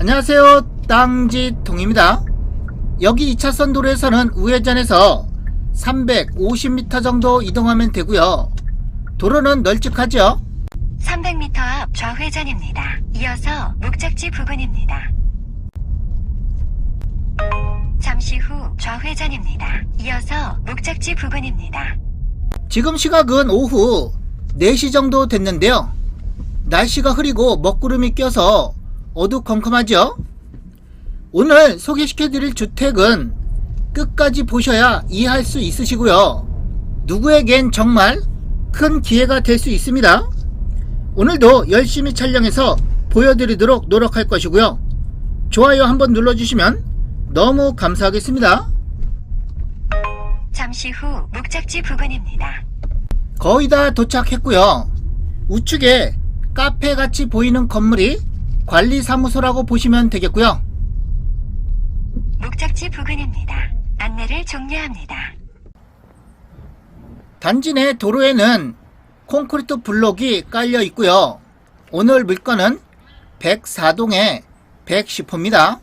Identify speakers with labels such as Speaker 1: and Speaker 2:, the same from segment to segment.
Speaker 1: 안녕하세요 땅지통입니다 여기 2차선 도로에서는 우회전해서 350m 정도 이동하면 되고요 도로는 널찍하죠
Speaker 2: 300m 앞 좌회전입니다. 이어서 목적지 부근입니다. 잠시 후 좌회전입니다. 이어서 목적지 부근입니다.
Speaker 1: 지금 시각은 오후 4시 정도 됐는데요 날씨가 흐리고 먹구름이 껴서 어두컴컴하죠? 오늘 소개시켜드릴 주택은 끝까지 보셔야 이해할 수 있으시고요. 누구에겐 정말 큰 기회가 될 수 있습니다. 오늘도 열심히 촬영해서 보여드리도록 노력할 것이고요. 좋아요 한번 눌러주시면 너무 감사하겠습니다.
Speaker 2: 잠시 후 목적지 부근입니다.
Speaker 1: 거의 다 도착했고요. 우측에 카페 같이 보이는 건물이 관리사무소라고 보시면 되겠고요.
Speaker 2: 목적지 부근입니다. 안내를 종료합니다.
Speaker 1: 단지 내 도로에는 콘크리트 블록이 깔려 있고요. 오늘 물건은 104동에 110호입니다.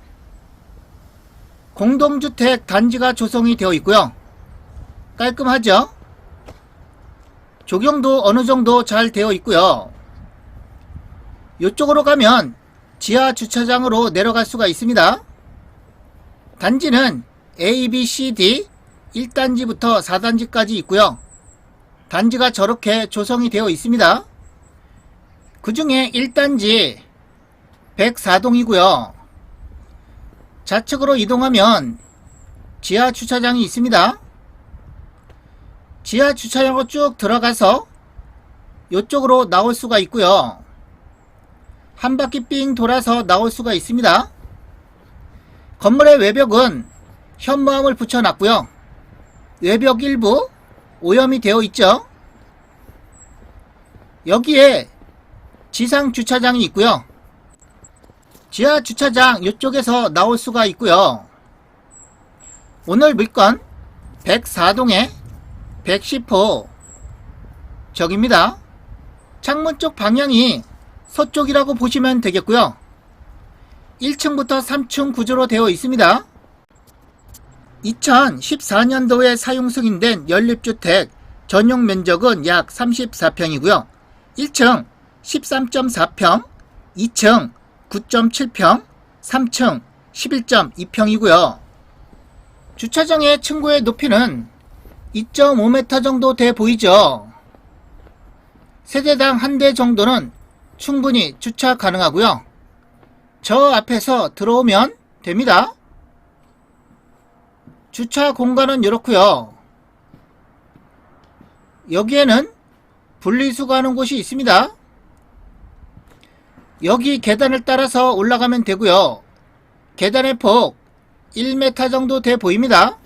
Speaker 1: 공동주택 단지가 조성이 되어 있고요. 깔끔하죠? 조경도 어느 정도 잘 되어 있고요. 이쪽으로 가면 지하 주차장으로 내려갈 수가 있습니다. 단지는 A, B, C, D 1단지부터 4단지까지 있고요. 단지가 저렇게 조성이 되어 있습니다. 그 중에 1단지 104동이고요. 좌측으로 이동하면 지하 주차장이 있습니다. 지하 주차장으로 쭉 들어가서 이쪽으로 나올 수가 있고요. 한 바퀴 삥 돌아서 나올 수가 있습니다. 건물의 외벽은 현무암을 붙여놨고요. 외벽 일부 오염이 되어 있죠. 여기에 지상 주차장이 있고요. 지하 주차장 이쪽에서 나올 수가 있고요. 오늘 물건 104동에 110호 저깁니다. 창문 쪽 방향이 서쪽이라고 보시면 되겠고요. 1층부터 3층 구조로 되어 있습니다. 2014년도에 사용 승인된 연립주택 전용 면적은 약 34평이고요. 1층 13.4평, 2층 9.7평, 3층 11.2평이고요. 주차장의 층고의 높이는 2.5m 정도 돼 보이죠? 세대당 한 대 정도는 충분히 주차 가능하고요. 저 앞에서 들어오면 됩니다. 주차 공간은 이렇고요. 여기에는 분리수거하는 곳이 있습니다. 여기 계단을 따라서 올라가면 되고요. 계단의 폭 1m 정도 돼 보입니다.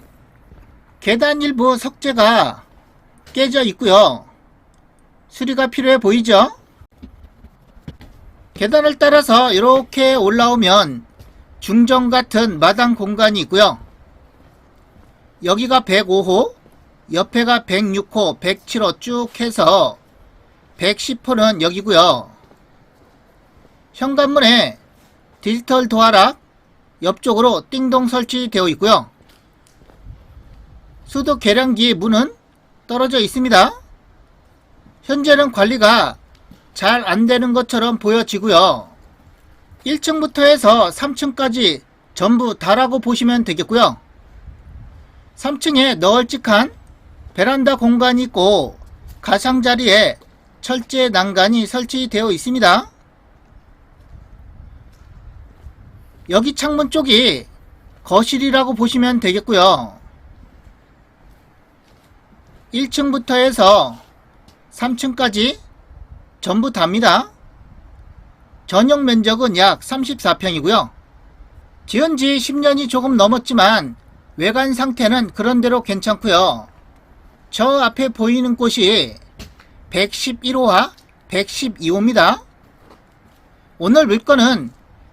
Speaker 1: 계단 일부 석재가 깨져 있고요. 수리가 필요해 보이죠? 계단을 따라서 이렇게 올라오면 중정 같은 마당 공간이 있고요. 여기가 105호, 옆에가 106호, 107호 쭉 해서 110호는 여기고요. 현관문에 디지털 도어락 옆쪽으로 띵동 설치되어 있고요. 수도 계량기 문은 떨어져 있습니다. 현재는 관리가 잘 안되는 것처럼 보여지고요. 1층부터 해서 3층까지 전부 다라고 보시면 되겠고요. 3층에 널찍한 베란다 공간이 있고 가장자리에 철제 난간이 설치되어 있습니다. 여기 창문 쪽이 거실이라고 보시면 되겠고요. 1층부터 해서 3층까지 전부 답니다. 전용 면적은 약 34평이고요. 지은 지 10년이 조금 넘었지만 외관 상태는 그런대로 괜찮고요. 저 앞에 보이는 곳이 111호와 112호입니다. 오늘 물건은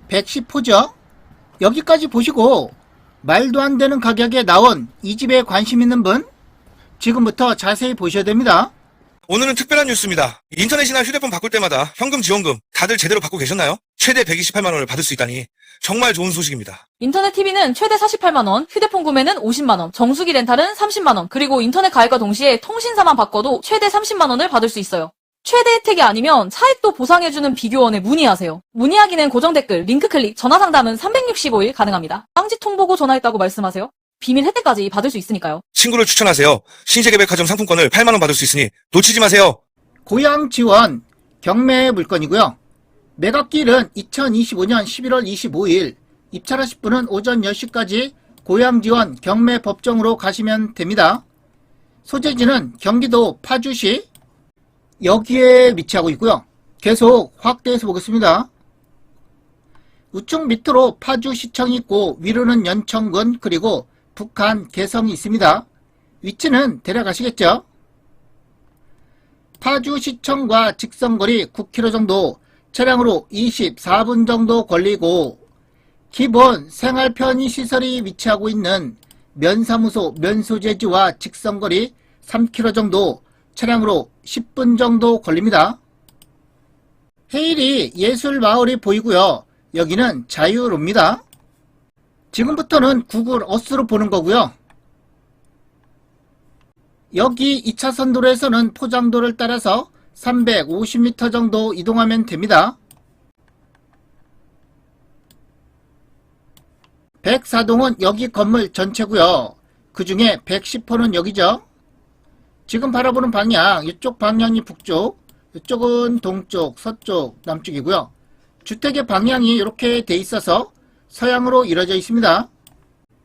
Speaker 1: 110호죠. 여기까지 보시고 말도 안 되는 가격에 나온 이 집에 관심 있는 분 지금부터 자세히 보셔야 됩니다.
Speaker 3: 오늘은 특별한 뉴스입니다. 인터넷이나 휴대폰 바꿀 때마다 현금 지원금 다들 제대로 받고 계셨나요? 최대 128만 원을 받을 수 있다니 정말 좋은 소식입니다.
Speaker 4: 인터넷 TV는 최대 48만원, 휴대폰 구매는 50만원, 정수기 렌탈은 30만원, 그리고 인터넷 가입과 동시에 통신사만 바꿔도 최대 30만원을 받을 수 있어요. 최대 혜택이 아니면 차액도 보상해주는 비교원에 문의하세요. 문의하기는 고정 댓글, 링크 클릭, 전화 상담은 365일 가능합니다. 빵지 통보고 전화했다고 말씀하세요. 비밀 혜택까지 받을 수 있으니까요.
Speaker 3: 친구를 추천하세요. 신세계백화점 상품권을 8만 원 받을 수 있으니 놓치지 마세요.
Speaker 1: 고향 지원 경매 물건이고요. 매각기일은 2025년 11월 25일, 입찰하실 분은 오전 10시까지 고향 지원 경매 법정으로 가시면 됩니다. 소재지는 경기도 파주시 여기에 위치하고 있고요. 계속 확대해서 보겠습니다. 우측 밑으로 파주시청이 있고 위로는 연천군 그리고 북한 개성이 있습니다. 위치는 데려가시겠죠? 파주시청과 직선거리 9km 정도, 차량으로 24분 정도 걸리고, 기본 생활 편의 시설이 위치하고 있는 면사무소 면소재지와 직선거리 3km 정도, 차량으로 10분 정도 걸립니다. 헤일이 예술마을이 보이고요. 여기는 자유로입니다. 지금부터는 구글 어스로 보는 거고요. 여기 2차선 도로에서는 포장도를 따라서 350m 정도 이동하면 됩니다. 104동은 여기 건물 전체고요. 그 중에 110호는 여기죠. 지금 바라보는 방향, 이쪽 방향이 북쪽, 이쪽은 동쪽, 서쪽, 남쪽이고요. 주택의 방향이 이렇게 돼 있어서 서양으로 이루어져 있습니다.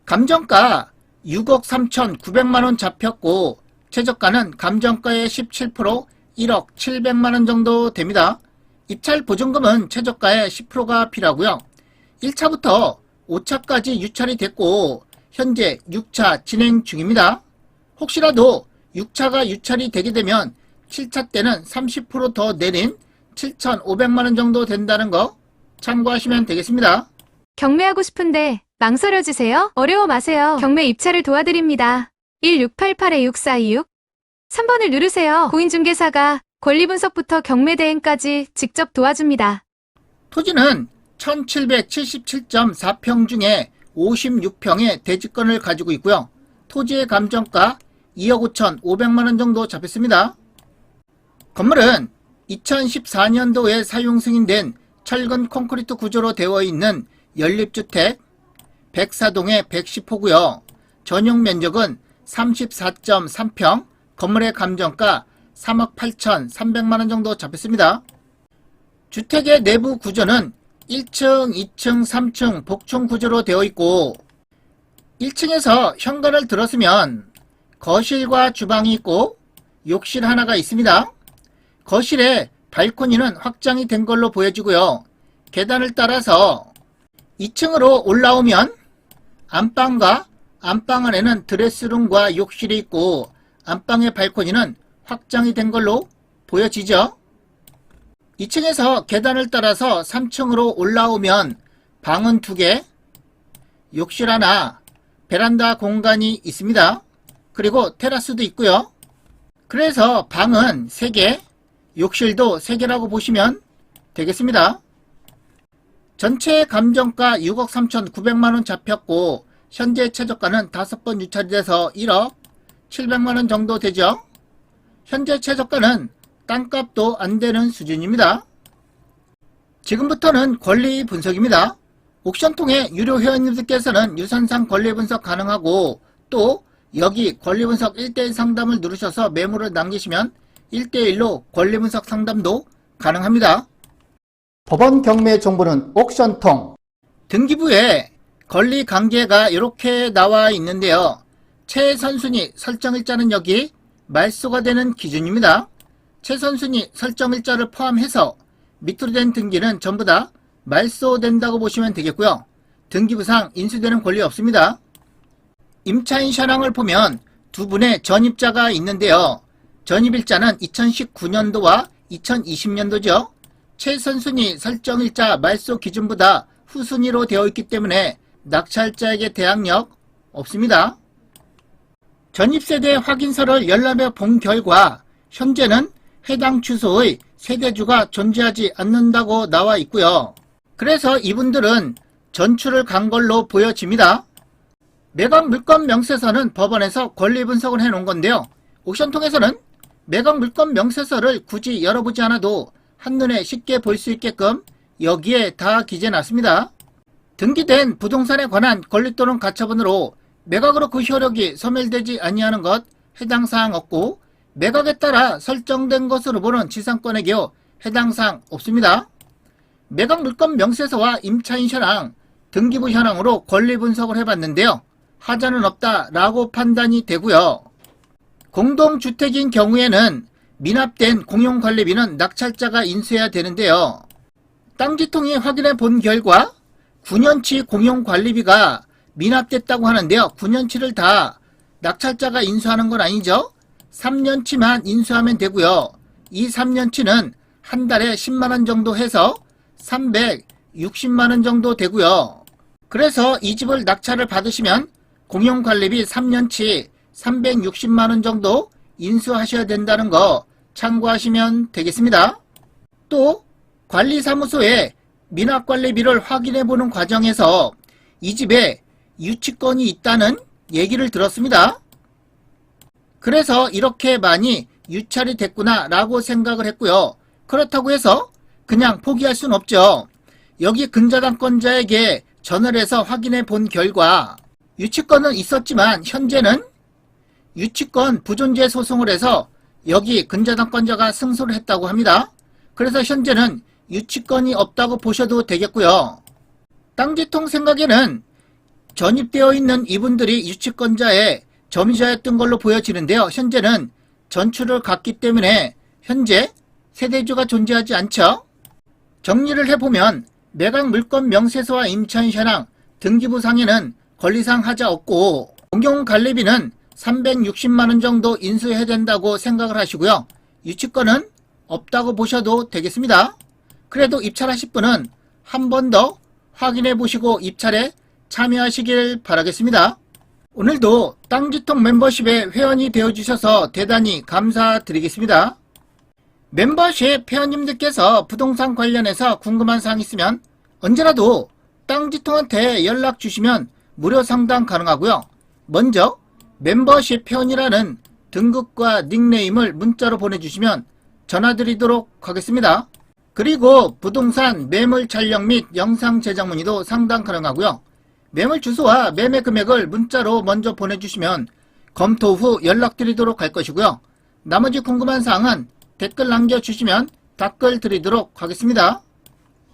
Speaker 1: 감정가 6억 3,900만원 잡혔고 최저가는 감정가의 17% 1억 700만원 정도 됩니다. 입찰 보증금은 최저가의 10%가 필요하고요. 1차부터 5차까지 유찰이 됐고 현재 6차 진행 중입니다. 혹시라도 6차가 유찰이 되게 되면 7차 때는 30%더 내린 7,500만원 정도 된다는 거 참고하시면 되겠습니다.
Speaker 5: 경매하고 싶은데 망설여지세요? 어려워 마세요. 경매 입찰을 도와드립니다. 1688-6426 3번을 누르세요. 공인중개사가 권리분석부터 경매 대행까지 직접 도와줍니다.
Speaker 1: 토지는 1777.4평 중에 56평의 대지권을 가지고 있고요. 토지의 감정가 2억 5,500만원 정도 잡혔습니다. 건물은 2014년도에 사용 승인된 철근 콘크리트 구조로 되어 있는 연립주택 104동의 110호고요. 전용 면적은 34.3평, 건물의 감정가 3억 8,300만원 정도 잡혔습니다. 주택의 내부 구조는 1층, 2층, 3층 복층 구조로 되어 있고 1층에서 현관을 들었으면 거실과 주방이 있고 욕실 하나가 있습니다. 거실에 발코니는 확장이 된 걸로 보여지고요. 계단을 따라서 2층으로 올라오면 안방과 안방 안에는 드레스룸과 욕실이 있고 안방의 발코니는 확장이 된 걸로 보여지죠. 2층에서 계단을 따라서 3층으로 올라오면 방은 2개, 욕실 하나, 베란다 공간이 있습니다. 그리고 테라스도 있고요. 그래서 방은 3개, 욕실도 3개라고 보시면 되겠습니다. 전체 감정가 6억 3,900만원 잡혔고 현재 최저가는 5번 유찰이 돼서 1억 700만원 정도 되죠. 현재 최저가는 땅값도 안 되는 수준입니다. 지금부터는 권리 분석입니다. 옥션 통해 유료 회원님들께서는 유선상 권리 분석 가능하고 또 여기 권리 분석 1대1 상담을 누르셔서 메모를 남기시면 1대1로 권리 분석 상담도 가능합니다. 법원 경매 정보는 옥션통 등기부에 권리 관계가 이렇게 나와 있는데요. 최선순위 설정일자는 여기 말소가 되는 기준입니다. 최선순위 설정일자를 포함해서 밑으로 된 등기는 전부 다 말소된다고 보시면 되겠고요. 등기부상 인수되는 권리 없습니다. 임차인 샤랑을 보면 두 분의 전입자가 있는데요. 전입일자는 2019년도와 2020년도죠. 최선순위 설정일자 말소 기준보다 후순위로 되어 있기 때문에 낙찰자에게 대항력 없습니다. 전입세대 확인서를 열람해 본 결과 현재는 해당 주소의 세대주가 존재하지 않는다고 나와 있고요. 그래서 이분들은 전출을 간 걸로 보여집니다. 매각 물건 명세서는 법원에서 권리 분석을 해 놓은 건데요. 옥션통에서는 매각 물건 명세서를 굳이 열어보지 않아도 한눈에 쉽게 볼 수 있게끔 여기에 다 기재놨습니다. 등기된 부동산에 관한 권리 또는 가처분으로 매각으로 그 효력이 소멸되지 아니하는 것 해당 사항 없고 매각에 따라 설정된 것으로 보는 지상권의 경우 해당 사항 없습니다. 매각 물건 명세서와 임차인 현황, 등기부 현황으로 권리 분석을 해봤는데요. 하자는 없다라고 판단이 되고요. 공동주택인 경우에는 미납된 공용관리비는 낙찰자가 인수해야 되는데요. 땅지통이 확인해 본 결과 9년치 공용관리비가 미납됐다고 하는데요. 9년치를 다 낙찰자가 인수하는 건 아니죠. 3년치만 인수하면 되고요. 이 3년치는 한 달에 10만원 정도 해서 360만원 정도 되고요. 그래서 이 집을 낙찰을 받으시면 공용관리비 3년치 360만원 정도 인수하셔야 된다는 거 참고하시면 되겠습니다. 또 관리사무소에 미납관리비를 확인해 보는 과정에서 이 집에 유치권이 있다는 얘기를 들었습니다. 그래서 이렇게 많이 유찰이 됐구나 라고 생각을 했고요. 그렇다고 해서 그냥 포기할 순 없죠. 여기 근저당권자에게 전화를 해서 확인해 본 결과 유치권은 있었지만 현재는 유치권 부존재 소송을 해서 여기 근저당권자가 승소를 했다고 합니다. 그래서 현재는 유치권이 없다고 보셔도 되겠고요. 땅지통 생각에는 전입되어 있는 이분들이 유치권자의 점유자였던 걸로 보여지는데요. 현재는 전출을 갔기 때문에 현재 세대주가 존재하지 않죠. 정리를 해보면 매각 물건 명세서와 임차인 현황, 등기부 상에는 권리상 하자 없고 공용관리비는 360만원 정도 인수해야 된다고 생각을 하시고요. 유치권은 없다고 보셔도 되겠습니다. 그래도 입찰하실 분은 한 번 더 확인해 보시고 입찰에 참여하시길 바라겠습니다. 오늘도 땅지통 멤버십에 회원이 되어주셔서 대단히 감사드리겠습니다. 멤버십 회원님들께서 부동산 관련해서 궁금한 사항 있으면 언제라도 땅지통한테 연락 주시면 무료 상담 가능하고요. 먼저 멤버십 회원이라는 등급과 닉네임을 문자로 보내주시면 전화드리도록 하겠습니다. 그리고 부동산 매물 촬영 및 영상 제작 문의도 상담 가능하고요. 매물 주소와 매매 금액을 문자로 먼저 보내주시면 검토 후 연락드리도록 할 것이고요. 나머지 궁금한 사항은 댓글 남겨주시면 답글 드리도록 하겠습니다.